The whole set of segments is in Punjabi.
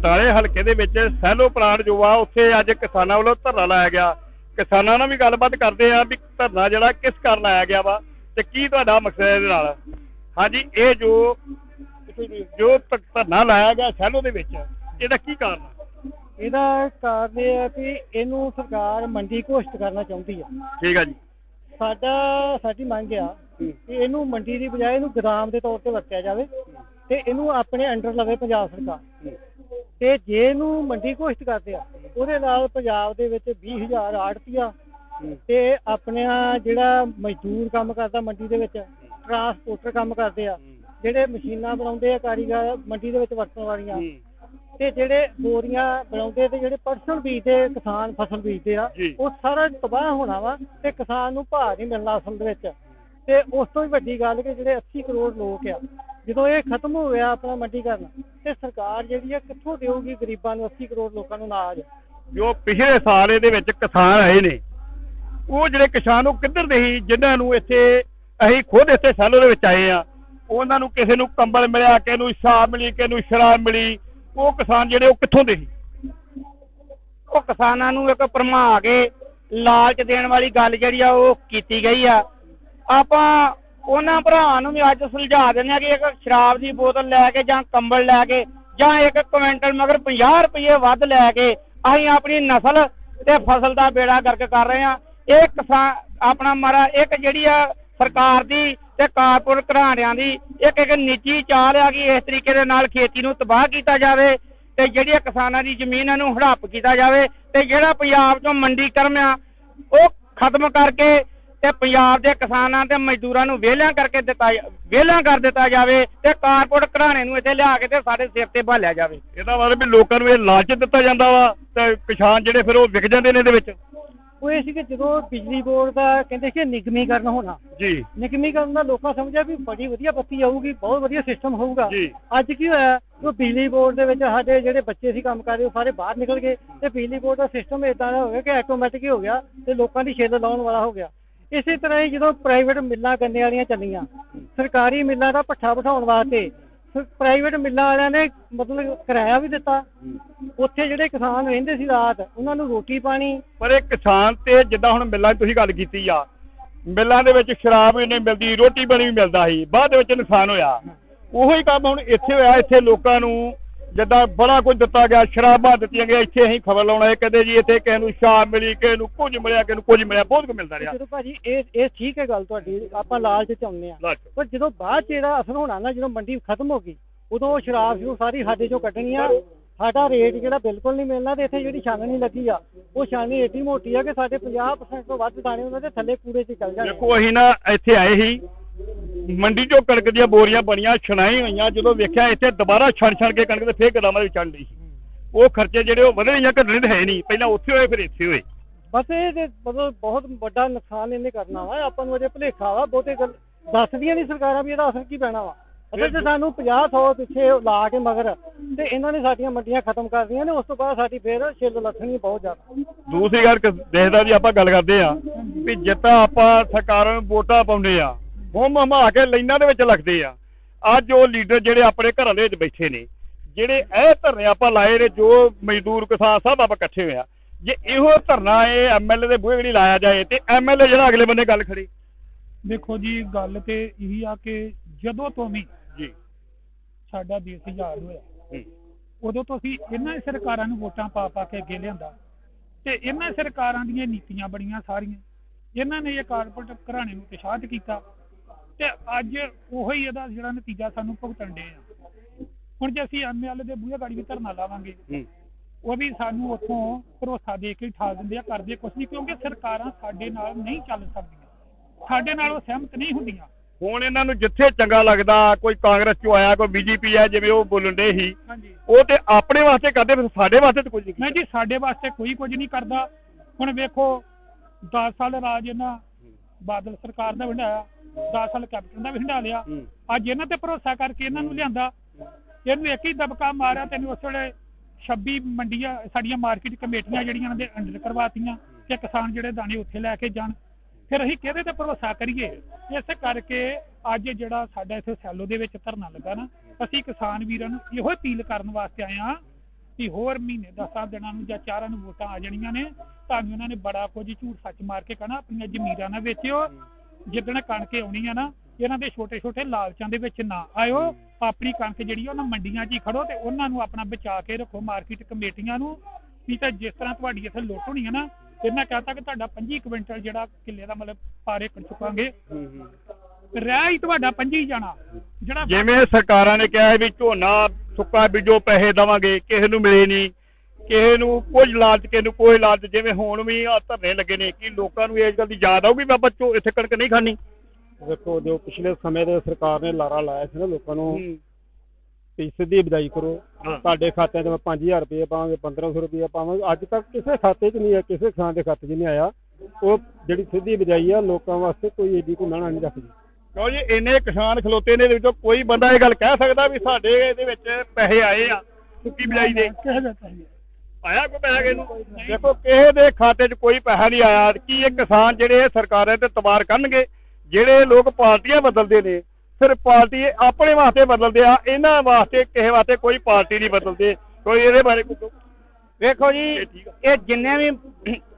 ਬਟਾਲੇ ਹਲਕੇ ਦੇ ਵਿੱਚ ਸੈਲੋ ਪਲਾਂਟ ਜੋ ਆ ਉੱਥੇ ਅੱਜ ਕਿਸਾਨਾਂ ਵੱਲੋਂ ਧਰਨਾ ਲਾਇਆ ਗਿਆ। ਕਿਸਾਨਾਂ ਨਾਲ ਵੀ ਗੱਲਬਾਤ ਕਰਦੇ ਆ ਵੀ ਧਰਨਾ ਜਿਹੜਾ ਕਿਸ ਕਾਰਨ ਲਾਇਆ ਗਿਆ ਵਾ ਤੇ ਕੀ ਤੁਹਾਡਾ ਮਕਸਦ ਇਹਦੇ ਨਾਲ? ਹਾਂਜੀ ਇਹ ਜੋ ਜੋ ਧਰਨਾ ਲਾਇਆ ਗਿਆ ਸੈਲੋ ਦੇ ਵਿੱਚ ਇਹਦਾ ਕੀ ਕਾਰਨ ਆ? ਇਹਦਾ ਕਾਰਨ ਇਹ ਹੈ ਕਿ ਇਹਨੂੰ ਸਰਕਾਰ ਮੰਡੀ ਘੋਸ਼ਿਤ ਕਰਨਾ ਚਾਹੁੰਦੀ ਆ। ਠੀਕ ਆ ਜੀ। ਸਾਡਾ ਸਾਡੀ ਮੰਗ ਆ ਕਿ ਇਹਨੂੰ ਮੰਡੀ ਦੀ ਬਜਾਏ ਇਹਨੂੰ ਗੋਦਾਮ ਦੇ ਤੌਰ ਤੇ ਵਰਤਿਆ ਜਾਵੇ। ਤੇ ਇਹਨੂੰ ਆਪਣੇ ਅੰਡਰ ਲਵੇ ਪੰਜਾਬ ਸਰਕਾਰ। ਤੇ ਜੇ ਇਹਨੂੰ ਮੰਡੀ ਘੋਸ਼ਿਤ ਕਰਦੇ ਆ ਉਹਦੇ ਨਾਲ ਪੰਜਾਬ ਦੇ ਵਿੱਚ 20000 ਆੜਤੀਆ ਤੇ ਆਪਣਿਆ ਜਿਹੜਾ ਮਜ਼ਦੂਰ ਕੰਮ ਕਰਦਾ ਮੰਡੀ ਦੇ ਵਿੱਚ ਟਰਾਂਸਪੋਰਟਰ ਕੰਮ ਕਰਦੇ ਆ ਜਿਹੜੇ ਮਸ਼ੀਨਾਂ ਬਣਾਉਂਦੇ ਆ ਕਾਰੀਗਰ ਮੰਡੀ ਦੇ ਵਿੱਚ ਵਰਤਣ ਵਾਲੀਆਂ ਤੇ ਜਿਹੜੇ ਬੋਰੀਆਂ ਬਣਾਉਂਦੇ ਤੇ ਜਿਹੜੇ ਪਰਸਨ ਬੀਜਦੇ ਕਿਸਾਨ ਫਸਲ ਬੀਜਦੇ ਆ। ਉਹ ਸਾਰਾ ਤਬਾਹ ਹੋਣਾ ਵਾ ਤੇ ਕਿਸਾਨ ਨੂੰ ਭਾਅ ਨਹੀਂ ਮਿਲਣਾ ਅਸਲ ਦੇ ਵਿੱਚ। ਤੇ ਉਸ ਤੋਂ ਵੀ ਵੱਡੀ ਗੱਲ ਕਿ ਜਿਹੜੇ 80 ਕਰੋੜ ਲੋਕ ਆ ਜਦੋਂ ਇਹ ਖਤਮ ਹੋ ਗਿਆ ਆਪਣਾ ਮੰਡੀਕਰਨ ਤੇ ਸਰਕਾਰ ਜਿਹੜੀ ਆ ਕਿੱਥੋਂ ਦੇਊਗੀ ਗਰੀਬਾਂ ਨੂੰ 80 ਕਰੋੜ ਲੋਕਾਂ ਨੂੰ ਅਨਾਜ? ਜੋ ਪਿਛਲੇ ਸਾਲ ਇਹਦੇ ਵਿੱਚ ਕਿਸਾਨ ਆਏ ਨੇ ਉਹ ਜਿਹੜੇ ਕਿਸਾਨ ਉਹ ਕਿੱਧਰ ਦੇ ਸੀ ਜਿਨ੍ਹਾਂ ਨੂੰ ਇੱਥੇ ਅਸੀਂ ਖੁਦ ਇੱਥੇ ਸੈਲੋ ਦੇ ਵਿੱਚ ਆਏ ਆ ਉਹਨਾਂ ਨੂੰ ਕਿਸੇ ਨੂੰ ਕੰਬਲ ਮਿਲਿਆ ਕਿਸੇ ਨੂੰ ਸ਼ਾਬ ਮਿਲੀ ਕਿਸੇ ਨੂੰ ਸ਼ਰਾਬ ਮਿਲੀ ਉਹ ਕਿਸਾਨ ਜਿਹੜੇ ਉਹ ਕਿੱਥੋਂ ਦੇ ਸੀ? ਉਹ ਕਿਸਾਨਾਂ ਨੂੰ ਇੱਕ ਭਰਮਾ ਕੇ ਲਾਲਚ ਦੇਣ ਵਾਲੀ ਗੱਲ ਜਿਹੜੀ ਆ ਉਹ ਕੀਤੀ ਗਈ ਆ। ਆਪਾਂ ਉਹਨਾਂ ਭਰਾਵਾਂ ਨੂੰ ਵੀ ਅੱਜ ਸੁਲਝਾ ਦਿੰਦੇ ਆ ਕਿ ਇੱਕ ਸ਼ਰਾਬ ਦੀ ਬੋਤਲ ਲੈ ਕੇ ਜਾਂ ਕੰਬਲ ਲੈ ਕੇ ਜਾਂ ਇੱਕ ਕੁਇੰਟਲ ਮਗਰ 50 ਰੁਪਏ ਵੱਧ ਲੈ ਕੇ ਅਸੀਂ ਆਪਣੀ ਨਸਲ ਤੇ ਫਸਲ ਦਾ ਬੇੜਾ ਗਰਕ ਕਰ ਰਹੇ ਆ ਇਹ ਕਿਸਾਨ ਆਪਣਾ ਮਾਰਾ ਇੱਕ ਜਿਹੜੀ ਆ ਸਰਕਾਰ ਦੀ ਤੇ ਕਾਰਪੋਰੇਟ ਘਰਾਣਿਆਂ ਦੀ ਇੱਕ ਇੱਕ ਨਿੱਜੀ ਚਾਲ ਆ ਕਿ ਇਸ ਤਰੀਕੇ ਦੇ ਨਾਲ ਖੇਤੀ ਨੂੰ ਤਬਾਹ ਕੀਤਾ ਜਾਵੇ ਤੇ ਜਿਹੜੀਆਂ ਕਿਸਾਨਾਂ ਦੀ ਜ਼ਮੀਨਾਂ ਨੂੰ ਹੜੱਪ ਕੀਤਾ ਜਾਵੇ ਤੇ ਜਿਹੜਾ ਪੰਜਾਬ ਚੋਂ ਮੰਡੀਕਰਮ ਆ ਉਹ ਖਤਮ ਕਰਕੇ ਤੇ ਪੰਜਾਬ ਦੇ ਕਿਸਾਨਾਂ ਤੇ ਮਜ਼ਦੂਰਾਂ ਨੂੰ ਵਿਹਲਿਆਂ ਕਰਕੇ ਦਿੱਤਾ ਜਾ- ਵਿਹਲਿਆਂ ਕਰ ਦਿੱਤਾ ਜਾਵੇ ਤੇ ਕਾਰਪੋਰੇਟ ਘਰਾਣੇ ਨੂੰ ਇੱਥੇ ਲਿਆ ਕੇ ਤੇ ਸਾਡੇ ਸਿਰ ਤੇ ਭਾਲਿਆ ਜਾਵੇ। ਇਹਦਾ ਮਤਲਬ ਵੀ ਲੋਕਾਂ ਨੂੰ ਇਹ ਲਾਲਚ ਦਿੱਤਾ ਜਾਂਦਾ ਵਾ ਤੇ ਕਿਸਾਨ ਜਿਹੜੇ ਫਿਰ ਉਹ ਵਿਕ ਜਾਂਦੇ ਨੇ ਇਹਦੇ ਵਿੱਚ। ਉਹ ਇਹ ਸੀ ਕਿ ਜਦੋਂ ਬਿਜਲੀ ਬੋਰਡ ਦਾ ਕਹਿੰਦੇ ਸੀ ਨਿਗਮੀਕਰਨ ਹੋਣਾ ਜੀ। ਨਿਗਮੀਕਰਨ ਦਾ ਲੋਕਾਂ ਸਮਝਿਆ ਵੀ ਬੜੀ ਵਧੀਆ ਬੱਤੀ ਆਊਗੀ ਬਹੁਤ ਵਧੀਆ ਸਿਸਟਮ ਹੋਊਗਾ। ਜੀ। ਅੱਜ ਕੀ ਹੋਇਆ ਉਹ ਬਿਜਲੀ ਬੋਰਡ ਦੇ ਵਿੱਚ ਸਾਡੇ ਜਿਹੜੇ ਬੱਚੇ ਸੀ ਕੰਮ ਕਰ ਰਹੇ ਉਹ ਸਾਰੇ ਬਾਹਰ ਨਿਕਲ ਗਏ ਤੇ ਬਿਜਲੀ ਬੋਰਡ ਦਾ ਸਿਸਟਮ ਇਦਾਂ ਦਾ ਹੋ ਗਿਆ ਕਿ ਆਟੋਮੈਟਿਕ ਹੀ ਹੋ ਗਿਆ ਤੇ ਲੋਕਾਂ ਦੀ ਛਿੱਲ ਲਾਉਣ ਵਾਲਾ ਹੋ ਗਿਆ। ਇਸੇ ਤਰ੍ਹਾਂ ਹੀ ਜਦੋਂ ਪ੍ਰਾਈਵੇਟ ਮਿੱਲਾਂ ਗੰਨੇ ਵਾਲੀਆਂ ਚੱਲੀਆਂ, ਸਰਕਾਰੀ ਮਿੱਲਾਂ ਦਾ ਪੱਠਾ ਬਿਠਾਉਣ ਵਾਸਤੇ ਪ੍ਰਾਈਵੇਟ ਮਿੱਲਾਂ ਵਾਲਿਆਂ ਨੇ ਮਤਲਬ ਕਿਰਾਇਆ ਵੀ ਦਿੱਤਾ। ਉੱਥੇ ਜਿਹੜੇ ਕਿਸਾਨ ਰਹਿੰਦੇ ਸੀ ਰਾਤ, ਉਹਨਾਂ ਨੂੰ ਰੋਟੀ ਪਾਣੀ ਪਰ ਇਹ ਕਿਸਾਨ ਤੇ ਜਿੱਦਾਂ ਹੁਣ ਮਿੱਲਾਂ ਤੁਸੀਂ ਗੱਲ ਕੀਤੀ ਆ, ਮਿੱਲਾਂ ਦੇ ਵਿੱਚ ਸ਼ਰਾਬ ਵੀ ਨਹੀਂ ਮਿਲਦੀ, ਰੋਟੀ ਪਾਣੀ ਵੀ ਮਿਲਦਾ ਸੀ, ਬਾਅਦ ਦੇ ਵਿੱਚ ਨੁਕਸਾਨ ਹੋਇਆ। ਉਹੀ ਕੰਮ ਹੁਣ ਇੱਥੇ ਹੋਇਆ, ਇੱਥੇ ਲੋਕਾਂ ਨੂੰ ਜਿੱਦਾਂ ਬੜਾ ਕੁਝ ਦਿੱਤਾ ਗਿਆ ਸ਼ਰਾਬਾਂ ਦਿੱਤੀਆਂ ਗਈਆਂ ਇੱਥੇ ਅਸੀਂ ਖਬਰ ਲਾਉਣਾ ਇਹ ਕਹਿੰਦੇ ਜੀ ਇੱਥੇ ਕਿਸੇ ਨੂੰ ਸ਼ਰਾਬ ਮਿਲੀ ਕਿਸੇ ਨੂੰ ਕੁਝ ਮਿਲਿਆ ਕਿਸੇ ਨੂੰ ਕੁਝ ਮਿਲਿਆ ਬਹੁਤ ਕੁਝ ਮਿਲਦਾ ਰਿਹਾ। ਜਦੋਂ ਭਾਜੀ ਇਹ ਇਹ ਠੀਕ ਹੈ ਗੱਲ ਤੁਹਾਡੀ ਆਪਾਂ ਲਾਲਚ ਚ ਆਉਂਦੇ ਆ ਲਾਲਚ। ਪਰ ਜਦੋਂ ਬਾਅਦ ਚ ਇਹਦਾ ਅਸਰ ਹੋਣਾ ਨਾ ਜਦੋਂ ਮੰਡੀ ਖਤਮ ਹੋ ਗਈ ਉਦੋਂ ਉਹ ਸ਼ਰਾਬ ਸ਼ੁਰੂ ਸਾਰੀ ਸਾਡੇ ਚੋਂ ਕੱਢਣੀ ਆ ਸਾਡਾ ਰੇਟ ਜਿਹੜਾ ਬਿਲਕੁਲ ਨਹੀਂ ਮਿਲਣਾ ਤੇ ਇੱਥੇ ਜਿਹੜੀ ਛਾਨਣੀ ਲੱਗੀ ਆ ਉਹ ਛਾਨਣੀ ਏਡੀ ਮੋਟੀ ਆ ਕਿ ਸਾਡੇ 50% ਤੋਂ ਵੱਧ ਦਾਣੇ ਉਹਨਾਂ ਦੇ ਥੱਲੇ ਕੂੜੇ 'ਚ ਚੱਲ ਜਾਣੇ। ਦੇਖੋ ਅਸੀਂ ਨਾ ਇੱਥੇ ਆਏ ਸੀ ਮੰਡੀ ਚੋਂ ਕਣਕ ਦੀਆਂ ਬੋਰੀਆਂ ਬਣੀਆਂ ਛਣਾਈ ਹੋਈਆਂ ਜਦੋਂ ਵੇਖਿਆ ਇੱਥੇ ਦੁਬਾਰਾ ਛਣ ਛਣ ਕੇ ਕਣਕ ਤੇ ਫੇਰ ਗਦਾਮਾਂ ਦੇ ਚੜ੍ਹ ਰਹੀ ਸੀ। ਉਹ ਖਰਚੇ ਜਿਹੜੇ ਉਹ ਵਧਣੇ ਜਾਂ ਘਟਣੇ ਤਾਂ ਹੈ ਨਹੀਂ। ਪਹਿਲਾਂ ਉੱਥੇ ਹੋਏ ਫਿਰ ਇੱਥੇ ਹੋਏ। ਬਸ ਇਹ ਤੇ ਮਤਲਬ ਬਹੁਤ ਵੱਡਾ ਨੁਕਸਾਨ ਇਹਨੇ ਕਰਨਾ ਵਾ। ਆਪਾਂ ਨੂੰ ਅਜੇ ਭੁਲੇਖਾ ਵਾ ਬਹੁਤੇ ਗੱਲ ਦੱਸਦੀਆਂ ਨਹੀਂ ਸਰਕਾਰਾਂ ਵੀ ਇਹਦਾ ਅਸਰ ਕੀ ਪੈਣਾ ਵਾ। ਅਸਲ 'ਚ ਸਾਨੂੰ 50 100 ਪਿੱਛੇ ਲਾ ਕੇ ਮਗਰ ਤੇ ਇਹਨਾਂ ਨੇ ਸਾਡੀਆਂ ਮੰਡੀਆਂ ਖਤਮ ਕਰ ਦਿੱਤੀਆਂ ਨੇ ਉਸ ਤੋਂ ਬਾਅਦ ਸਾਡੀ ਫੇਰ ਛਿੱਲ ਲੱਥਣੀ ਬਹੁਤ ਜ਼ਿਆਦਾ। ਦੂਸਰੀ ਗੱਲ ਦੇਖਦਾ ਜੀ ਆਪਾਂ ਗੱਲ ਕਰਦੇ ਆ ਵੀ ਜਿੱਦਾਂ ਆਪਾਂ ਸਰਕਾਰਾਂ ਨੂੰ ਵੋਟਾਂ ਪਾਉਂਦੇ ਆ ਹੁਮ ਹਮਾ ਕੇ ਲਾਈਨਾਂ ਦੇ ਵਿੱਚ ਲੱਗਦੇ ਆ। ਅੱਜ ਉਹ ਲੀਡਰ ਜਿਹੜੇ ਆਪਣੇ ਘਰਾਂ ਦੇ ਵਿੱਚ ਬੈਠੇ ਨੇ ਜਿਹੜੇ ਇਹ ਧਰਨੇ ਆਪਾਂ ਲਾਏ ਨੇ ਜੋ ਮਜ਼ਦੂਰ ਕਿਸਾਨ ਸਭ ਆਪਾਂ ਇਕੱਠੇ ਹੋਏ ਆ। ਜੇ ਇਹੋ ਧਰਨਾ ਇਹ ਐਮਐਲਏ ਦੇ ਬੂਹੇ ਨਹੀਂ ਲਾਇਆ ਜਾਏ ਤੇ ਐਮਐਲਏ ਜਿਹੜਾ ਅਗਲੇ ਬੰਨੇ ਗੱਲ ਖੜੀ। ਦੇਖੋ ਜੀ ਗੱਲ ਤੇ ਇਹੀ ਆ ਕਿ ਜਦੋਂ ਤੋਂ ਵੀ ਜੀ। ਸਾਡਾ ਦੇਸ਼ ਆਜ਼ਾਦ ਹੋਇਆ। ਉਦੋਂ ਤੋਂ ਅਸੀਂ ਇਹਨਾਂ ਸਰਕਾਰਾਂ ਨੂੰ ਵੋਟਾਂ ਪਾ ਪਾ ਕੇ ਅੱਗੇ ਲਿਆਂਦਾ। ਤੇ ਇਹਨਾਂ ਸਰਕਾਰਾਂ ਦੀਆਂ ਨੀਤੀਆਂ ਬੜੀਆਂ ਸਾਰੀਆਂ। ਇਹਨਾਂ ਨੇ ਇਹ ਕਾਰਪੋਰੇਟ ਘਰਾਣੇ ਨੂੰ ਉਤਸ਼ਾਹਿਤ ਕੀਤਾ। ਤੇ ਅੱਜ ਉਹੀ ਇਹਦਾ ਜਿਹੜਾ ਨਤੀਜਾ ਸਾਨੂੰ ਭੁਗਤਣ ਦੇ ਆ। ਹੁਣ ਜੇ ਅਸੀਂ ਐਮਐਲਏ ਦੇ ਬੂਹੇ ਗਾੜੀ ਵੀ ਧਰਨਾ ਲਾਵਾਂਗੇ ਹੂੰ। ਉਹ ਵੀ ਸਾਨੂੰ ਉੱਥੋਂ ਭਰੋਸਾ ਦੇ ਕੇ ਠਾ ਦਿੰਦੇ ਆ ਕਰਦੇ ਕੁਛ ਨਹੀਂ ਕਿਉਂਕਿ ਸਰਕਾਰਾਂ ਸਾਡੇ ਨਾਲ ਨਹੀਂ ਚੱਲ ਸਕਦੀਆਂ। ਸਾਡੇ ਨਾਲ ਉਹ ਸਹਿਮਤ ਨਹੀਂ ਹੁੰਦੀਆਂ। ਹੁਣ ਇਹਨਾਂ ਨੂੰ ਜਿੱਥੇ ਚੰਗਾ ਲੱਗਦਾ ਕੋਈ ਕਾਂਗਰਸ ਚੋਂ ਆਇਆ ਕੋਈ ਬੀਜੇਪੀ ਆ ਜਿਵੇਂ ਉਹ ਬੋਲਣ ਦੇ ਸੀ ਹਾਂਜੀ। ਉਹ ਤੇ ਆਪਣੇ ਵਾਸਤੇ ਕਰਦੇ ਫਿਰ ਸਾਡੇ ਵਾਸਤੇ ਤਾਂ ਕੁਝ ਨਹੀਂ ਨਹੀਂ ਜੀ ਸਾਡੇ ਵਾਸਤੇ ਕੋਈ ਕੁਝ ਨਹੀਂ ਕਰਦਾ। ਹੁਣ ਵੇਖੋ 10 ਸਾਲ ਰਾਜ ਇਹਨਾਂ ਬਾਦਲ ਸਰਕਾਰ ਦਾ ਵੰਡਾਇਆ 10 ਸਾਲ ਕੈਪਟਨ ਦਾ ਵੀ ਹੰਡਾ ਲਿਆ। ਅੱਜ ਇਹਨਾਂ ਤੇ ਭਰੋਸਾ ਕਰਕੇ ਇਹਨਾਂ ਨੂੰ ਲਿਆਂਦਾ। ਇਹਨੂੰ ਇੱਕ ਹੀ ਦਬਕਾ ਮਾਰਿਆ ਤੈਨੂੰ ਉਸ ਵੇਲੇ 26 ਮੰਡੀਆਂ ਸਾਡੀਆਂ ਮਾਰਕੀਟ ਕਮੇਟੀਆਂ ਜਿਹੜੀਆਂ ਦੇ ਅੰਡਰ ਕਰਵਾਤੀਆਂ ਕਿ ਕਿਸਾਨ ਜਿਹੜੇ ਦਾਣੇ ਉੱਥੇ ਲੈ ਕੇ ਜਾਣ। ਫਿਰ ਅਸੀਂ ਕਿਹਦੇ ਤੇ ਭਰੋਸਾ ਕਰੀਏ? ਇਸੇ ਕਰਕੇ ਅੱਜ ਜਿਹੜਾ ਸਾਡਾ ਇੱਥੇ ਸੈਲੋ ਦੇ ਵਿੱਚ ਧਰਨਾ ਲੱਗਾ ਨਾ ਅਸੀਂ ਕਿਸਾਨ ਵੀਰਾਂ ਨੂੰ ਇਹੋ ਅਪੀਲ ਕਰਨ ਵਾਸਤੇ ਆਏ ਹਾਂ ਵੀ ਹੋਰ ਮਹੀਨੇ ਦਸਾਂ ਦਿਨਾਂ ਨੂੰ ਜਾਂ ਚਾਰਾਂ ਨੂੰ ਵੋਟਾਂ ਆ ਜਾਣੀਆਂ ਨੇ ਤੁਹਾਨੂੰ ਉਹਨਾਂ ਨੇ ਬੜਾ ਕੁਝ ਝੂਠ ਸੱਚ ਮਾਰ ਕੇ ਕਹਿਣਾ ਆਪਣੀਆਂ ਜ਼ਮੀਰਾਂ ਨਾ ਵੇਚਿਓ। ਜਿੱਦਣ ਕਣਕ ਆਉਣੀ ਆ ਨਾ ਇਹਨਾਂ ਦੇ ਛੋਟੇ ਛੋਟੇ ਲਾਲਚਾਂ ਦੇ ਵਿੱਚ ਨਾ ਆਇਓ। ਆਪਣੀ ਕਣਕ ਜਿਹੜੀ ਉਹਨਾਂ ਮੰਡੀਆਂ 'ਚ ਹੀ ਖੜੋ ਤੇ ਉਹਨਾਂ ਨੂੰ ਆਪਣਾ ਬਚਾ ਕੇ ਰੱਖੋ ਮਾਰਕੀਟ ਕਮੇਟੀਆਂ ਨੂੰ। ਵੀ ਤਾਂ ਜਿਸ ਤਰ੍ਹਾਂ ਤੁਹਾਡੀ ਇੱਥੇ ਲੁੱਟ ਹੋਣੀ ਹੈ ਨਾ ਇਹਨਾਂ ਕਹਤਾ ਕਿ ਤੁਹਾਡਾ 25 ਕੁਇੰਟਲ ਜਿਹੜਾ ਕਿੱਲੇ ਦਾ ਮਤਲਬ ਪਾਰੇ ਕਰ ਚੁੱਕਾਂਗੇ। ਰਹਿ ਹੀ ਤੁਹਾਡਾ 25 ਜਾਣਾ। ਜਿਹੜਾ ਜਿਵੇਂ ਸਰਕਾਰਾਂ ਨੇ ਕਿਹਾ ਹੈ ਵੀ ਝੋਨਾ ਸੁੱਕਾ ਬੀਜੋ ਪੈਸੇ ਦਵਾਂਗੇ ਕਿਸੇ ਨੂੰ ਮਿਲੇ ਨਹੀਂ। ਕਿਸੇ ਨੂੰ ਕੁਝ ਲਾਲਚ ਕਿਸੇ ਨੂੰ ਕੋਈ ਲਾਲਚ ਜਿਵੇਂ ਹੁਣ ਵੀ ਆ ਧਰਨੇ ਲੱਗੇ ਨੇ ਕਿ ਲੋਕਾਂ ਨੂੰ ਇਸ ਗੱਲ ਦੀ ਯਾਦ ਆਊਗੀ ਵੀ ਆਪਾਂ ਝੋ ਇੱਥੇ ਕਣਕ ਨਹੀਂ ਖਾਣੀ। ਦੇਖੋ ਜੋ ਪਿਛਲੇ ਸਮੇਂ ਦੇ ਸਰਕਾਰ ਨੇ ਲਾਰਾ ਲਾਇਆ ਸੀ ਨਾ ਲੋਕਾਂ ਨੂੰ ਵੀ ਸਿੱਧੀ ਬਿਜਾਈ ਕਰੋ। ਤੁਹਾਡੇ ਖਾਤਿਆਂ 'ਚ ਮੈਂ 5000 ਰੁਪਏ ਪਾਵਾਂਗੇ 1500 ਰੁਪਏ ਪਾਵਾਂਗੇ। ਅੱਜ ਤੱਕ ਕਿਸੇ ਖਾਤੇ 'ਚ ਨਹੀਂ ਹੈ ਕਿਸੇ ਕਿਸਾਨ ਦੇ ਖਾਤੇ 'ਚ ਨਹੀਂ ਆਇਆ। ਉਹ ਜਿਹੜੀ ਸਿੱਧੀ ਬਿਜਾਈ ਆ ਲੋਕਾਂ ਵਾਸਤੇ ਕੋਈ ਏਡੀ ਕੋਈ ਮਹਿਣਾ ਨਹੀਂ ਰੱਖਦੀ। ਕਿਉਂ ਜੀ ਇੰਨੇ ਕਿਸਾਨ ਖਲੋਤੇ ਨੇ ਇਹਦੇ ਵਿੱਚੋਂ ਕੋਈ ਬੰਦਾ ਇਹ ਗੱਲ ਕਹਿ ਸਕਦਾ ਵੀ ਸਾਡੇ ਇਹਦੇ ਵਿੱਚ ਪੈਸੇ ਆਏ ਆ ਸੁੱਕੀ ਬਿਜਾਈ ਦੇ। ਆਇਆ ਕੋਈ ਪੈਸਾ ਕਿਸੇ ਨੂੰ? ਦੇਖੋ ਕਿਸੇ ਦੇ ਖਾਤੇ 'ਚ ਕੋਈ ਪੈਸਾ ਨਹੀਂ ਆਇਆ। ਕੀ ਇਹ ਕਿਸਾਨ ਜਿਹੜੇ ਸਰਕਾਰਾਂ ਤੇ ਤਬਾਰ ਕਰਨਗੇ? ਜਿਹੜੇ ਲੋਕ ਪਾਰਟੀਆਂ ਬਦਲਦੇ ਨੇ ਫਿਰ ਪਾਰਟੀ ਆਪਣੇ ਵਾਸਤੇ ਬਦਲਦੇ ਆ ਇਹਨਾਂ ਵਾਸਤੇ ਕਿਸੇ ਵਾਸਤੇ ਕੋਈ ਪਾਰਟੀ ਨਹੀਂ ਬਦਲਦੇ। ਕੋਈ ਇਹਦੇ ਬਾਰੇ ਵੇਖੋ ਜੀ ਇਹ ਜਿੰਨੇ ਵੀ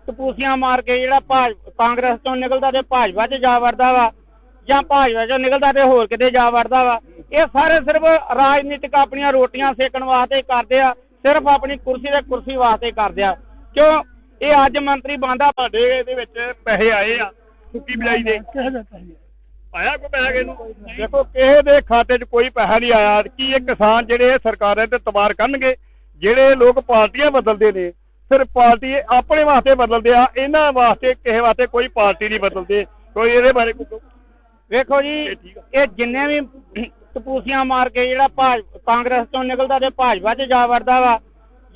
ਟਪੂਸੀਆਂ ਮਾਰ ਕੇ ਜਿਹੜਾ ਭਾਜ ਕਾਂਗਰਸ ਤੋਂ ਨਿਕਲਦਾ ਤੇ ਭਾਜਪਾ 'ਚ ਜਾ ਵੜਦਾ ਵਾ ਜਾਂ ਭਾਜਪਾ 'ਚੋਂ ਨਿਕਲਦਾ ਤੇ ਹੋਰ ਕਿਤੇ ਜਾ ਵੜਦਾ ਵਾ। ਇਹ ਸਾਰੇ ਸਿਰਫ ਰਾਜਨੀਤਿਕ ਆਪਣੀਆਂ ਰੋਟੀਆਂ ਸੇਕਣ ਵਾਸਤੇ ਕਰਦੇ ਆ ਸਿਰਫ ਆਪਣੀ ਕੁਰਸੀ ਤੇ ਕੁਰਸੀ ਵਾਸਤੇ ਕਰਦੇ ਆ। ਕਿਉਂ? ਇਹ ਅੱਜ ਮੰਤਰੀ ਬੰਦਾ ਸਾਡੇ ਇਹਦੇ ਵਿੱਚ ਪੈਸੇ ਆਏ ਆ ਸੁੱਕੀ ਬਿਜਾਈ ਦੇ। ਆਇਆ? ਕੋਈ ਪੈਸਾ ਕਿਸੇ ਨੂੰ? ਦੇਖੋ ਕਿਸੇ ਦੇ ਖਾਤੇ 'ਚ ਕੋਈ ਪੈਸਾ ਨਹੀਂ ਆਇਆ। ਕੀ ਇਹ ਕਿਸਾਨ ਜਿਹੜੇ ਸਰਕਾਰਾਂ ਤੇ ਤਬਾਰ ਕਰਨਗੇ? ਜਿਹੜੇ ਲੋਕ ਪਾਰਟੀਆਂ ਬਦਲਦੇ ਨੇ ਫਿਰ ਪਾਰਟੀ ਆਪਣੇ ਵਾਸਤੇ ਬਦਲਦੇ ਆ ਇਹਨਾਂ ਵਾਸਤੇ ਕਿਸੇ ਵਾਸਤੇ ਕੋਈ ਪਾਰਟੀ ਨਹੀਂ ਬਦਲਦੇ। ਕੋਈ ਇਹਦੇ ਬਾਰੇ ਕੋਈ ਵੇਖੋ ਜੀ ਇਹ ਜਿੰਨੇ ਵੀ ਟਪੂਸੀਆਂ ਮਾਰ ਕੇ ਜਿਹੜਾ ਭਾਜ ਕਾਂਗਰਸ ਤੋਂ ਨਿਕਲਦਾ ਤੇ ਭਾਜਪਾ 'ਚ ਜਾ ਵੜਦਾ ਵਾ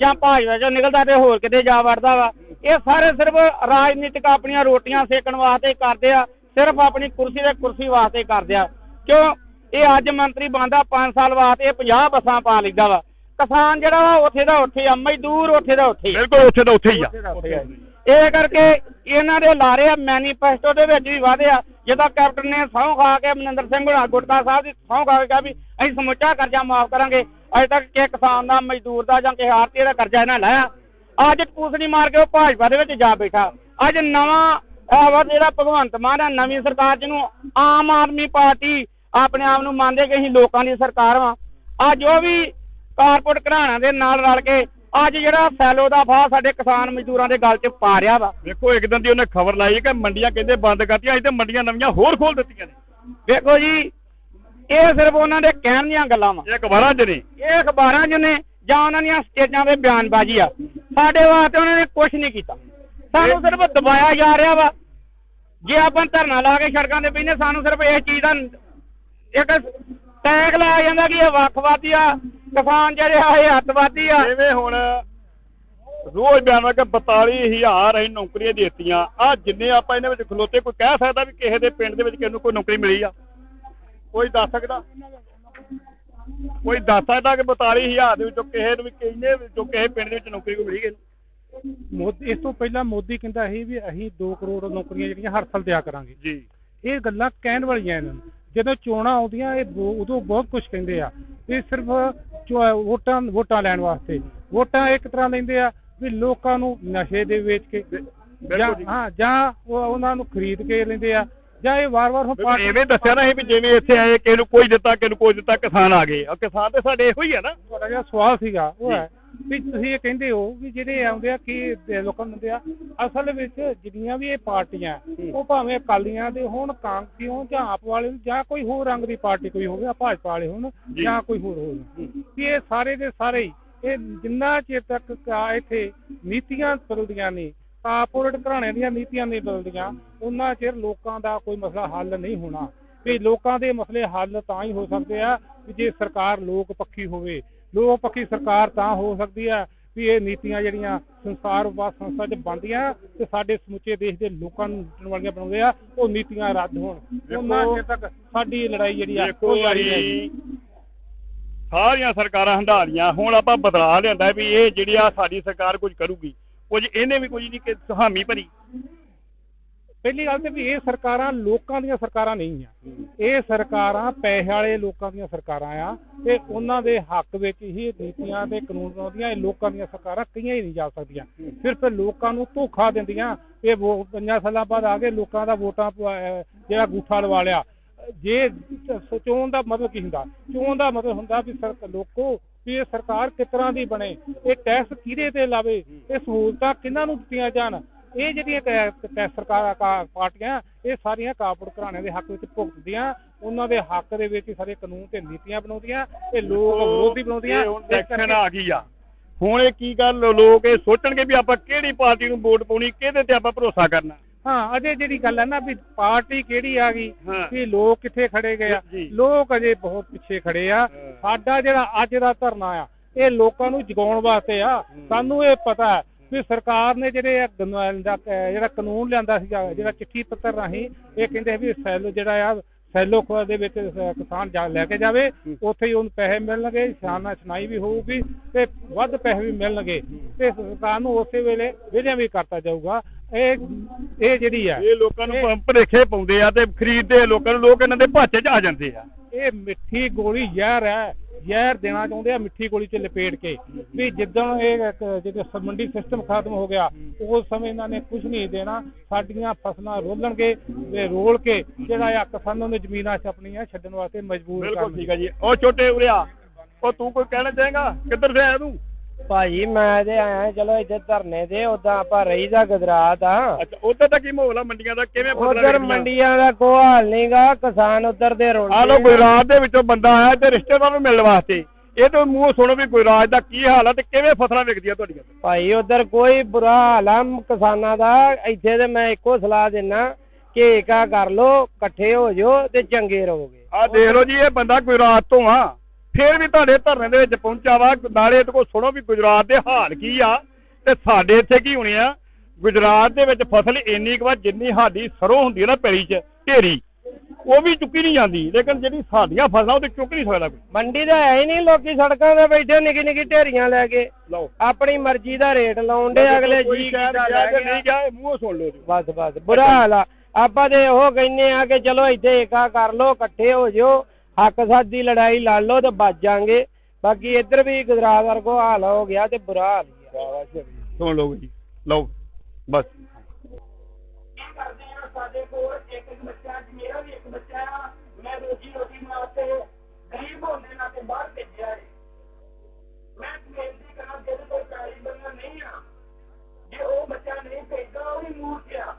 ਜਾਂ ਭਾਜਪਾ 'ਚੋਂ ਨਿਕਲਦਾ ਤੇ ਹੋਰ ਕਿਤੇ ਜਾ ਵੜਦਾ ਵਾ ਇਹ ਸਾਰੇ ਸਿਰਫ ਰਾਜਨੀਤਿਕ ਆਪਣੀਆਂ ਰੋਟੀਆਂ ਸੇਕਣ ਵਾਸਤੇ ਕਰਦੇ ਆ ਸਿਰਫ ਆਪਣੀ ਕੁਰਸੀ ਤੇ ਕੁਰਸੀ ਵਾਸਤੇ ਕਰਦੇ ਆ। ਕਿਉਂ? ਇਹ ਅੱਜ ਮੰਤਰੀ ਬੰਦਾ 5 ਸਾਲ ਵਾਸਤੇ ਇਹ 50 ਬੱਸਾਂ ਪਾ ਲੈਂਦਾ ਵਾ। ਕਿਸਾਨ ਜਿਹੜਾ ਵਾ ਉੱਥੇ ਦਾ ਉੱਥੇ ਆ ਮਜ਼ਦੂਰ ਉੱਥੇ ਦਾ ਉੱਥੇ ਬਿਲਕੁਲ ਉੱਥੇ ਦਾ ਉੱਥੇ ਹੀ ਆ। ਇਹ ਕਰਕੇ ਇਹਨਾਂ ਦੇ ਲਾਰੇ ਆ ਮੈਨੀਫੈਸਟੋ ਦੇ ਵਿੱਚ ਵੀ ਵਾਅਦੇ ਆ। ਜਦੋਂ ਕੈਪਟਨ ਨੇ ਸਹੁੰ ਖਾ ਕੇ ਮਨਿੰਦਰ ਸਿੰਘ ਹੁਣਾ, ਗੁਟਕਾ ਸਾਹਿਬ ਦੀ ਸਹੁੰ ਖਾ ਕੇ ਕਿਹਾ ਵੀ ਅਸੀਂ ਸਮੁੱਚਾ ਕਰਜ਼ਾ ਮਾਫ ਕਰਾਂਗੇ, ਅਜੇ ਤੱਕ ਕਿਸੇ ਕਿਸਾਨ ਦਾ, ਮਜ਼ਦੂਰ ਦਾ ਜਾਂ ਕਿਸੇ ਆਰਤੀ ਦਾ ਕਰਜ਼ਾ ਇਹਨਾਂ ਲਾਇਆ। ਅੱਜ ਪੂਸਣੀ ਮਾਰ ਕੇ ਉਹ ਭਾਜਪਾ ਦੇ ਵਿੱਚ ਜਾ ਬੈਠਾ। ਅੱਜ ਨਵਾਂ, ਇਹ ਜਿਹੜਾ ਭਗਵੰਤ ਮਾਨ ਆ, ਨਵੀਂ ਸਰਕਾਰ ਜਿਹਨੂੰ ਆਮ ਆਦਮੀ ਪਾਰਟੀ ਆਪਣੇ ਆਪ ਨੂੰ ਮੰਨਦੇ ਕਿ ਅਸੀਂ ਲੋਕਾਂ ਦੀ ਸਰਕਾਰ ਵਾਂ। ਅੱਜ ਉਹ ਵੀ ਕਾਰਪੋਰੇਟ ਘਰਾਣਿਆਂ ਦੇ ਨਾਲ ਰਲ ਕੇ ਅੱਜ ਜਿਹੜਾ ਸੈਲੋ ਦਾ ਫਾਹ ਸਾਡੇ ਕਿਸਾਨ ਮਜ਼ਦੂਰਾਂ ਦੇ ਗਲ 'ਚ ਪਾ ਰਿਹਾ ਵਾ। ਵੇਖੋ ਇੱਕ ਦਿਨ ਦੀ ਉਹਨੇ ਖਬਰ ਲਾਈ ਕਿ ਮੰਡੀਆਂ ਕਹਿੰਦੇ ਬੰਦ ਕਰਤੀਆਂ ਅਸੀਂ ਤੇ ਮੰਡੀਆਂ ਨਵੀਆਂ ਹੋਰ ਖੋਲ ਦਿੱਤੀਆਂ ਨੇ। ਵੇਖੋ ਜੀ ਇਹ ਸਿਰਫ ਉਹਨਾਂ ਦੇ ਕਹਿਣ ਦੀਆਂ ਗੱਲਾਂ ਵਾ। ਇਹ ਅਖਬਾਰਾਂ 'ਚ ਨੇ। ਇਹ ਅਖਬਾਰਾਂ 'ਚ ਨੇ ਜਾਂ ਉਹਨਾਂ ਦੀਆਂ ਸਟੇਜਾਂ ਤੇ ਬਿਆਨਬਾਜ਼ੀ ਆ। ਸਾਡੇ ਵਾਸਤੇ ਉਹਨਾਂ ਨੇ ਕੁਝ ਨਹੀਂ ਕੀਤਾ। ਸਾਨੂੰ ਸਿਰਫ ਦਬਾਇਆ ਜਾ ਰਿਹਾ ਵਾ। ਜੇ ਆਪਾਂ ਧਰਨਾ ਲਾ ਕੇ ਸੜਕਾਂ ਤੇ ਬੈਠੇ ਸਾਨੂੰ ਸਿਰਫ ਇਹ ਚੀਜ਼ ਦਾ ਇੱਕ ਟੈਗ ਲਾਇਆ ਜਾਂਦਾ ਕਿ ਇਹ ਵੱਖਵਾਦੀ ਆ ਕਿਸਾਨ ਜਿਹੜੇ ਆ ਇਹ ਅੱਤਵਾਦੀ ਆ। ਜਿਵੇਂ ਹੁਣ ਰੋਜ਼ ਬਿਆਨ ਕਿ 42000 ਅਸੀਂ ਨੌਕਰੀਆਂ ਦਿੱਤੀਆਂ। ਆ ਜਿੰਨੇ ਆਪਾਂ ਇਹਨਾਂ ਵਿੱਚ ਖਲੋਤੇ ਕੋਈ ਕਹਿ ਸਕਦਾ ਵੀ ਕਿਸੇ ਦੇ ਪਿੰਡ ਦੇ ਵਿੱਚ ਕਿਸੇ ਨੂੰ ਕੋਈ ਨੌਕਰੀ ਮਿਲੀ ਆ? ਕੋਈ ਦੱਸ ਸਕਦਾ? ਕੋਈ ਦੱਸ ਸਕਦਾ ਕਿ 42000 ਦੇ ਵਿੱਚੋਂ ਕਿਸੇ ਨੂੰ ਵੀ ਕਿੰਨੇ ਵਿੱਚੋਂ ਕਿਸੇ ਪਿੰਡ ਦੇ ਵਿੱਚ ਨੌਕਰੀ ਕੋਈ ਮਿਲੀ ਕਿਸੇ ਨੂੰ? ਮੋਦੀ ਇਸ ਤੋਂ ਪਹਿਲਾਂ ਮੋਦੀ ਕਹਿੰਦਾ ਸੀ ਵੀ ਅਸੀਂ 2 ਕਰੋੜ ਨੌਕਰੀਆਂ ਜਿਹੜੀਆਂ ਹਰ ਸਾਲ ਦਿਆ ਕਰਾਂਗੇ। ਜੀ। ਇਹ ਗੱਲਾਂ ਕਹਿਣ ਵਾਲੀਆਂ ਇਹਨਾਂ ਨੂੰ। ਜਦੋਂ ਚੋਣਾਂ ਆਉਂਦੀਆਂ ਇਹ ਉਦੋਂ ਬਹੁਤ ਕੁਝ ਕਹਿੰਦੇ ਆ। ਇਹ ਸਿਰਫ ਵੋਟਾਂ ਵੋਟਾਂ ਲੈਣ ਵਾਸਤੇ। ਵੋਟਾਂ ਇੱਕ ਤਰ੍ਹਾਂ ਲੈਂਦੇ ਆ ਵੀ ਲੋਕਾਂ ਨੂੰ ਨਸ਼ੇ ਦੇ ਵੇਚ ਕੇ ਜਾਂ। ਹਾਂ ਜਾਂ ਉਹ ਉਹਨਾਂ ਨੂੰ ਖਰੀਦ ਕੇ ਲੈਂਦੇ ਆ ਜਾਂ ਇਹ ਵਾਰ-ਵਾਰ ਹੁਣ ਐਵੇਂ ਦੱਸਿਆ ਨਾ ਇਹ ਵੀ ਜਿਵੇਂ ਇੱਥੇ ਆਏ ਕਿਸੇ ਨੂੰ ਕੋਈ ਦਿੱਤਾ ਕਿਸੇ ਨੂੰ ਕੋਈ ਦਿੱਤਾ ਕਿਸਾਨ ਆ ਗਏ। ਕਿਸਾਨ ਤੇ ਸਾਡੇ ਇਹੋ ਹੀ ਆ ਨਾ। ਤੁਹਾਡਾ ਜਿਹੜਾ ਸਵਾਲ ਸੀਗਾ ਉਹ ਹੈ ਵੀ ਤੁਸੀਂ ਇਹ ਕਹਿੰਦੇ ਹੋ ਵੀ ਜਿਹੜੇ ਆਉਂਦੇ ਆ ਕਿ ਲੋਕਾਂ ਨੂੰ ਆ ਅਸਲ ਵਿੱਚ ਜਿੰਨੀਆਂ ਵੀ ਇਹ ਪਾਰਟੀਆਂ ਉਹ ਭਾਵੇਂ ਅਕਾਲੀਆਂ ਦੇ ਹੋਣ ਕਾਂਗਰਸੀ ਹੋਣ ਜਾਂ ਆਪ ਵਾਲੇ ਜਾਂ ਕੋਈ ਹੋਰ ਰੰਗ ਦੀ ਪਾਰਟੀ ਕੋਈ ਹੋਵੇ ਭਾਜਪਾ ਵਾਲੇ ਹੋਣ ਜੀ। ਕੋਈ ਹੋਰ ਹੋਵੇ। ਵੀ ਇਹ ਸਾਰੇ ਦੇ ਸਾਰੇ ਹੀ ਇਹ ਜਿੰਨਾ ਚਿਰ ਤੱਕ ਇੱਥੇ ਨੀਤੀਆਂ ਬਦਲਦੀਆਂ ਨਹੀਂ ਕਾਰਪੋਰੇਟ ਘਰਾਣਿਆਂ ਦੀਆਂ ਨੀਤੀਆਂ ਨਹੀਂ ਬਦਲਦੀਆਂ ਉਹਨਾਂ ਚਿਰ ਲੋਕਾਂ ਦਾ ਕੋਈ ਮਸਲਾ ਹੱਲ ਨਹੀਂ ਹੋਣਾ। ਵੀ ਲੋਕਾਂ ਦੇ ਮਸਲੇ ਹੱਲ ਤਾਂ ਹੀ ਹੋ ਸਕਦੇ ਆ ਜੇ ਸਰਕਾਰ ਲੋਕ ਪੱਖੀ ਹੋਵੇ ਲੋਕ ਪੱਖੀ ਸਰਕਾਰ ਤਾਂ ਹੋ ਸਕਦੀ ਆ ਵੀ ਇਹ ਨੀਤੀਆਂ ਜਿਹੜੀਆਂ ਸੰਸਾਰ ਵਾ ਸੰਸਥਾ 'ਚ ਬਣਦੀਆਂ ਤੇ ਸਾਡੇ ਸਮੁੱਚੇ ਦੇਸ਼ ਦੇ ਲੋਕਾਂ ਨੂੰ ਲੁੱਟਣ ਵਾਲੀਆਂ ਬਣਾਉਂਦੇ ਆ ਉਹ ਨੀਤੀਆਂ ਰੱਦ ਹੋਣ। ਉਹਨਾਂ ਚਿਰ ਤੱਕ ਸਾਡੀ ਲੜਾਈ ਜਿਹੜੀ ਆ ਉਹ ਜਾਰੀ ਰਹੇਗੀ। ਸਾਰੀਆਂ ਸਰਕਾਰਾਂ ਲਈਆਂ ਹੁਣ ਆਪਾਂ ਬਦਲਾ ਲਿਆਂਦਾ ਵੀ ਇਹ ਜਿਹੜੀ ਆ ਸਾਡੀ ਸਰਕਾਰ ਕੁਝ ਕਰੂਗੀ ਕੁਝ ਇਹਨੇ ਵੀ ਕੁਝ ਨਹੀਂ ਕਿ ਹਾਮੀ ਭਰੀ। ਪਹਿਲੀ ਗੱਲ ਤੇ ਵੀ ਇਹ ਸਰਕਾਰਾਂ ਲੋਕਾਂ ਦੀਆਂ ਸਰਕਾਰਾਂ ਨਹੀਂ ਆ। ਇਹ ਸਰਕਾਰਾਂ ਪੈਸੇ ਵਾਲੇ ਲੋਕਾਂ ਦੀਆਂ ਸਰਕਾਰਾਂ ਆ ਤੇ ਉਹਨਾਂ ਦੇ ਹੱਕ ਵਿੱਚ ਹੀ ਨੀਤੀਆਂ ਤੇ ਕਾਨੂੰਨ ਬਣਾਉਂਦੀਆਂ, ਇਹ ਲੋਕਾਂ ਦੀਆਂ ਸਰਕਾਰਾਂ ਕਈਆਂ ਹੀ ਨਹੀਂ ਜਾ ਸਕਦੀਆਂ। ਸਿਰਫ ਲੋਕਾਂ ਨੂੰ ਧੋਖਾ ਦਿੰਦੀਆਂ। ਇਹ ਪੰਜਾਂ ਸਾਲਾਂ ਬਾਅਦ ਆ ਕੇ ਲੋਕਾਂ ਦਾ ਵੋਟਾਂ ਪਵਾ- ਜਿਹੜਾ ਗੂਠਾ ਲਵਾ ਲਿਆ। ਜੇ ਚੋਣ ਦਾ ਮਤਲਬ ਕੀ ਹੁੰਦਾ? ਚੋਣ ਦਾ ਮਤਲਬ ਹੁੰਦਾ ਵੀ ਸਰ, ਲੋਕੋ, ਵੀ ਇਹ ਸਰਕਾਰ ਕਿਸ ਤਰ੍ਹਾਂ ਦੀ ਬਣੇ? ਇਹ ਟੈਕਸ ਕਿਹਦੇ ਤੇ ਲਾਵੇ? ਇਹ ਸਹੂਲਤਾਂ ਕਿਹਨਾਂ ਨੂੰ ਦਿੱਤੀਆਂ ਜਾਣ? ਇਹ ਜਿਹੜੀਆਂ ਸਰਕਾਰਾਂ ਕਾ- ਪਾਰਟੀਆਂ ਇਹ ਸਾਰੀਆਂ ਕਾਰਪੋਰੇਟ ਘਰਾਣਿਆਂ ਦੇ ਹੱਕ ਵਿੱਚ ਭੁਗਤਦੀਆਂ ਉਹਨਾਂ ਦੇ ਹੱਕ ਦੇ ਵਿੱਚ ਹੀ ਸਾਰੇ ਕਾਨੂੰਨ ਤੇ ਨੀਤੀਆਂ ਬਣਾਉਂਦੀਆਂ ਇਹ ਲੋਕ ਵਿਰੋਧੀ ਬਣਾਉਂਦੀਆਂ ਇਲੈਕਸ਼ਨ ਆ ਗਈ ਆ। ਹੁਣ ਇਹ ਕੀ ਗੱਲ ਲੋਕ ਇਹ ਸੋਚਣਗੇ ਵੀ ਆਪਾਂ ਕਿਹੜੀ ਪਾਰਟੀ ਨੂੰ ਵੋਟ ਪਾਉਣੀ ਕਿਹਦੇ ਤੇ ਆਪਾਂ ਭਰੋਸਾ ਕਰਨਾ? ਹਾਂ ਅਜੇ ਜਿਹੜੀ ਗੱਲ ਹੈ ਨਾ ਵੀ ਪਾਰਟੀ ਕਿਹੜੀ ਆ ਗਈ ਵੀ ਲੋਕ ਕਿੱਥੇ ਖੜੇ ਗਏ ਆ। ਲੋਕ ਅਜੇ ਬਹੁਤ ਪਿੱਛੇ ਖੜੇ ਆ। ਸਾਡਾ ਜਿਹੜਾ ਅੱਜ ਦਾ ਧਰਨਾ ਆ ਇਹ ਲੋਕਾਂ ਨੂੰ ਜਗਾਉਣ ਵਾਸਤੇ ਆ। ਸਾਨੂੰ ਇਹ ਪਤਾ ਹੈ ਵੀ ਸਰਕਾਰ ਨੇ ਜਿਹੜੇ ਜਿਹੜਾ ਕਾਨੂੰਨ ਲਿਆਂਦਾ ਸੀ ਜਿਹੜਾ ਚਿੱਠੀ ਪੱਤਰ ਰਾਹੀਂ ਇਹ ਕਹਿੰਦੇ ਵੀ ਸੈਲੋ ਜਿਹੜਾ ਆ ਸੈਲੋ ਖੋਆ ਦੇ ਵਿੱਚ ਕਿਸਾਨ ਜਾ ਲੈ ਕੇ ਜਾਵੇ ਉੱਥੇ ਹੀ ਉਹਨੂੰ ਪੈਸੇ ਮਿਲਣਗੇ ਸ਼ਾਨਾ ਸੁਣਾਈ ਵੀ ਹੋਊਗੀ ਤੇ ਵੱਧ ਪੈਸੇ ਵੀ ਮਿਲਣਗੇ। ਤੇ ਸਰਕਾਰ ਨੂੰ ਉਸੇ ਵੇਲੇ ਵਿਧਿਆਂ ਵੀ ਕਰਤਾ ਜਾਊਗਾ। ਇਹ ਇਹ ਜਿਹੜੀ ਆ ਇਹ ਲੋਕਾਂ ਨੂੰ ਇਹ- ਭ- ਭੁਲੇਖੇ ਪਾਉਂਦੇ ਆ ਤੇ ਖਰੀਦਦੇ ਲੋਕਾਂ ਨੂੰ ਲੋਕ ਇਹਨਾਂ ਦੇ ਭਾਚੇ 'ਚ ਆ ਜਾਂਦੇ ਆ। ਇਹ ਮਿੱਠੀ ਗੋਲੀ ਜ਼ਹਿਰ ਹੈ ਜ਼ਹਿਰ ਦੇਣਾ ਚਾਹੁੰਦੇ ਆ ਮਿੱਠੀ ਗੋਲੀ 'ਚ ਲਪੇਟ ਕੇ। ਵੀ ਜਿੱਦਣ ਇਹ ਸ- ਮੰਡੀ ਸਿਸਟਮ ਖਤਮ ਹੋ ਗਿਆ ਉਸ ਸਮੇਂ ਇਹਨਾਂ ਨੇ ਕੁਝ ਨਹੀਂ ਦੇਣਾ। ਸਾਡੀਆਂ ਫਸਲਾਂ ਰੋਲਣਗੇ ਤੇ ਰੋਲ ਕੇ ਜਿਹੜਾ ਆ ਕਿਸਾਨਾਂ ਨੂੰ ਜ਼ਮੀਨਾਂ ਛਪਣੀਆਂ ਛੱਡਣ ਵਾਸਤੇ ਮਜਬੂਰ ਬਿਲਕੁਲ ਕਰਨਗੇ ਠੀਕ ਹੈ ਜੀ। ਉਹ ਛੋਟੇ ਉਰਿਆ ਉਹ ਤੂੰ ਕੋਈ ਕਹਿਣਾ ਚਾਹੇਗਾ? ਕਿੱਧਰ ਸੇ ਆਇਆ ਤੂੰ? ਭਾਜੀ ਮੈਂ ਤੇ ਆਇਆ ਚਲੋ ਇੱਥੇ ਧਰਨੇ ਤੇ ਉਦਾਂ ਆਪਾਂ ਰਹੀਦਾ ਗੁਜਰਾਤ ਆ ਅੱਛਾ ਉਧਰ ਤਾਂ ਕੀ ਮਾਹੌਲ ਆ ਮੰਡੀਆਂ ਦਾ? ਕਿਵੇਂ ਫਸਲਾਂ ਉਧਰ? ਮੰਡੀਆਂ ਦਾ ਕੋਈ ਹਾਲ ਨਹੀਂਗਾ ਕਿਸਾਨ ਉਧਰ ਦੇ ਰੋਲ ਆ ਲੋ ਗੁਜਰਾਤ ਦੇ ਵਿੱਚੋਂ ਬੰਦਾ ਆਇਆ ਤੇ ਰਿਸ਼ਤੇਦਾਰ ਨੂੰ ਮਿਲਣ ਵਾਸਤੇ। ਇਹ ਤੋਂ ਮੂੰਹ ਸੁਣੋ ਵੀ ਗੁਜਰਾਤ ਦਾ ਕੀ ਹਾਲ ਆ ਤੇ ਕਿਵੇਂ ਫਸਲਾਂ ਵਿਕਦੀਆਂ ਤੁਹਾਡੀਆਂ? ਭਾਈ ਉਧਰ ਕੋਈ ਬੁਰਾ ਹਾਲ ਆ ਕਿਸਾਨਾਂ ਦਾ। ਇੱਥੇ ਤੇ ਮੈਂ ਇੱਕੋ ਸਲਾਹ ਦਿੰਨਾ ਕਿ ਏਕਾ ਕਰ ਲੋ ਇਕੱਠੇ ਹੋ ਜਾਓ ਤੇ ਚੰਗੇ ਰਹੋਗੇ। ਆ ਦੇਖ ਲਓ ਜੀ ਇਹ ਬੰਦਾ ਗੁਜਰਾਤ ਤੋਂ ਆ। ਫੇਰ ਵੀ ਤੁਹਾਡੇ ਧਰਨੇ ਦੇ ਵਿੱਚ ਪਹੁੰਚਾ ਵਾ। ਨਾਲੇ ਇਹਦੇ ਕੋਲ ਸੁਣੋ ਵੀ ਗੁਜਰਾਤ ਦੇ ਹਾਲ ਕੀ ਆ ਤੇ ਸਾਡੇ ਇੱਥੇ ਕੀ ਹੋਣੇ ਆ? ਗੁਜਰਾਤ ਦੇ ਵਿੱਚ ਫਸਲ ਇੰਨੀ ਕੁ ਵਾ ਜਿੰਨੀ ਸਾਡੀ ਸਰੋਂ ਹੁੰਦੀ ਹੈ ਨਾ ਪੈਲੀ 'ਚ ਢੇਰੀ। ਉਹ ਵੀ ਚੁੱਕੀ ਨਹੀਂ ਜਾਂਦੀ। ਲੇਕਿਨ ਜਿਹੜੀ ਸਾਡੀਆਂ ਫਸਲਾਂ ਉਹ ਤੇ ਚੁੱਕ ਨਹੀਂ ਸਕਦਾ ਕੋਈ। ਮੰਡੀ ਤਾਂ ਹੈ ਹੀ ਨਹੀਂ ਲੋਕੀ ਸੜਕਾਂ ਤੇ ਬੈਠੇ ਨਿੱਕੀ ਨਿੱਕੀ ਢੇਰੀਆਂ ਲੈ ਕੇ। ਲਓ। ਆਪਣੀ ਮਰਜ਼ੀ ਦਾ ਰੇਟ ਲਾਉਂਦੇ ਅਗਲੇ ਜੀ ਕੀਤਾ ਲੈ ਕਿ ਨਹੀਂ ਗਿਆ ਮੂੰਹੋਂ ਸੁਣ ਲਓ ਬਸ ਬਸ ਬੁਰਾ ਹਾਲ ਆ। ਆਪਾਂ ਤੇ ਉਹ ਕਹਿੰਨੇ ਆ ਕਿ ਚਲੋ ਇੱਥੇ ਏਕਾ ਕਰ ਲੋ ਇਕੱਠੇ ਹੋ ਜਿਓ। ਹੱਕ ਸੱਚ ਦੀ ਲੜਾਈ ਲੜ ਲਓ ਤੇ ਬਚ ਜਾਾਂਗੇ। ਬਾਕੀ ਇੱਧਰ ਵੀ ਗੁਜਰਾਤ ਵਰਗੋ ਹਾਲ ਹੋ ਗਿਆ ਤੇ ਬੁਰਾ ਹਾਲ ਗਿਆ ਸੁਣ ਲਓ ਜੀ। ਲਓ ਬਸ। ਸਾਡੇ ਕੋਲ? ਇੱਕ ਇੱਕ ਬੱਚਾ ਮੇਰਾ ਵੀ ਇੱਕ ਬੱਚਾ ਆ। ਮੈਂ ਰੋਜੀ ਰੋਟੀ ਵਾਸਤੇ ਗਰੀਬ ਹੋਣ ਦੇ ਨਾਤੇ ਬਾਹਰ ਭੇਜਿਆ ਹੈ ਮੈਂ ਬੇਨਤੀ ਕਰਨਾ ਜਿਹਦੇ ਕੋਲ ਕਾਰੀਗਰ ਨਹੀਂ ਆ ਜੇ ਉਹ ਬੱਚਾ ਨਹੀਂ ਭੇਜਦਾ ਉਹ ਵੀ ਮੂਰਖ ਆ।